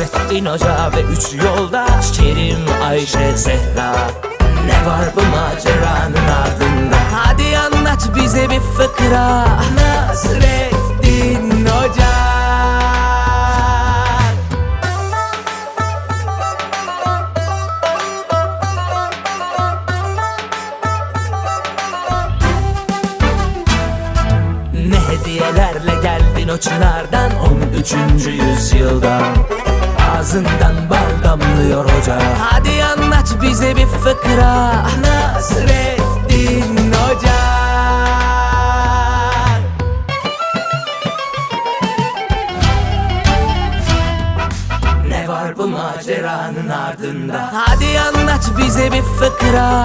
Nasrettin Hoca ve üç yoldaş Kerim, Ayşe, Zehra. Ne var bu maceranın ardında? Hadi anlat bize bir fıkra. Nasrettin Hoca. Ne hediyelerle geldin o çınardan 13. yüzyılda Ağzından bal damlıyor hoca. Hadi anlat bize bir fıkra. Nasrettin Hoca. Ne var bu maceranın ardında? Hadi anlat bize bir fıkra